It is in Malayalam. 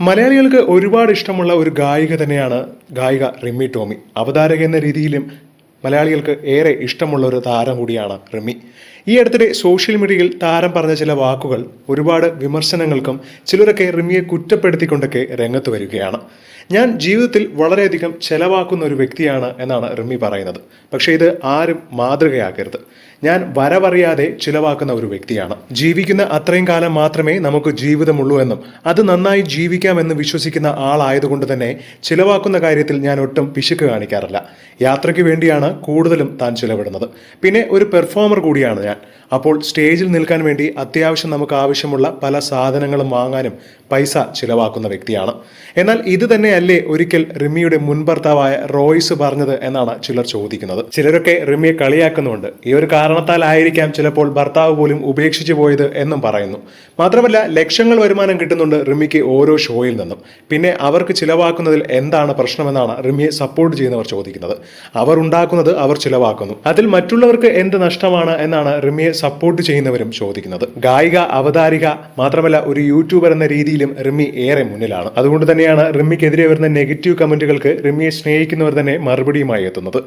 മലയാളികൾക്ക് ഒരുപാട് ഇഷ്ടമുള്ള ഒരു ഗായിക തന്നെയാണ് ഗായിക റിമ്മി ടോമി. അവതാരക എന്ന രീതിയിലും മലയാളികൾക്ക് ഏറെ ഇഷ്ടമുള്ള ഒരു താരം കൂടിയാണ് റിമ്മി. ഈ അടുത്തിടെ സോഷ്യൽ മീഡിയയിൽ താരം പറഞ്ഞ ചില വാക്കുകൾ ഒരുപാട് വിമർശനങ്ങൾക്കും ചിലരൊക്കെ റിമിയെ കുറ്റപ്പെടുത്തിക്കൊണ്ടൊക്കെ രംഗത്ത് വരികയാണ്. ഞാൻ ജീവിതത്തിൽ വളരെയധികം ചെലവാക്കുന്ന ഒരു വ്യക്തിയാണ് എന്നാണ് റിമി പറയുന്നത്. പക്ഷേ ഇത് ആരും മാതൃകയാക്കരുത്. ഞാൻ വരവറിയാതെ ചിലവാക്കുന്ന ഒരു വ്യക്തിയാണ്. ജീവിക്കുന്ന അത്രയും കാലം മാത്രമേ നമുക്ക് ജീവിതമുള്ളൂ എന്നും അത് നന്നായി ജീവിക്കാമെന്ന് വിശ്വസിക്കുന്ന ആളായതുകൊണ്ട് തന്നെ ചിലവാക്കുന്ന കാര്യത്തിൽ ഞാൻ ഒട്ടും പിശുക്ക് കാണിക്കാറില്ല. യാത്രയ്ക്ക് വേണ്ടിയാണ് കൂടുതലും താൻ ചിലവിടുന്നത്. പിന്നെ ഒരു പെർഫോമർ കൂടിയാണ് ഞാൻ. അപ്പോൾ സ്റ്റേജിൽ നിൽക്കാൻ വേണ്ടി അത്യാവശ്യം നമുക്ക് ആവശ്യമുള്ള പല സാധനങ്ങളും വാങ്ങാനും പൈസ ചിലവാക്കുന്ന വ്യക്തിയാണ്. എന്നാൽ ഇത് തന്നെയല്ലേ ഒരിക്കൽ റിമിയുടെ മുൻഭർത്താവായ റോയ്സ് പറഞ്ഞത് എന്നാണ് ചിലർ ചോദിക്കുന്നത്. ചിലരൊക്കെ റിമിയെ കളിയാക്കുന്നുണ്ട്. ഈ ഒരു കാരണത്താലായിരിക്കാം ചിലപ്പോൾ ഭർത്താവ് പോലും ഉപേക്ഷിച്ചു പോയത് എന്നും പറയുന്നു. മാത്രമല്ല ലക്ഷങ്ങൾ വരുമാനം കിട്ടുന്നുണ്ട് റിമിക്ക് ഓരോ ഷോയിൽ നിന്നും. പിന്നെ അവർക്ക് ചിലവാക്കുന്നതിൽ എന്താണ് പ്രശ്നമെന്നാണ് റിമിയെ സപ്പോർട്ട് ചെയ്യുന്നവർ ചോദിക്കുന്നത്. അവർ ഉണ്ടാക്കുന്നത് അവർ ചിലവാക്കുന്നു. അതിൽ മറ്റുള്ളവർക്ക് എന്ത് നഷ്ടമാണ് എന്നാണ് റിമിയെ സപ്പോർട്ട് ചെയ്യുന്നവരും ചോദിക്കുന്നത്. ഗായിക അവതാരിക മാത്രമല്ല ഒരു യൂട്യൂബർ എന്ന രീതിയിലും റിമി ഏറെ മുന്നിലാണ്. അതുകൊണ്ട് തന്നെയാണ് റിമിക്കെതിരെ വരുന്ന നെഗറ്റീവ് കമന്റുകൾക്ക് റിമിയെ സ്നേഹിക്കുന്നവർ തന്നെ മറുപടിയുമായി എത്തുന്നത്.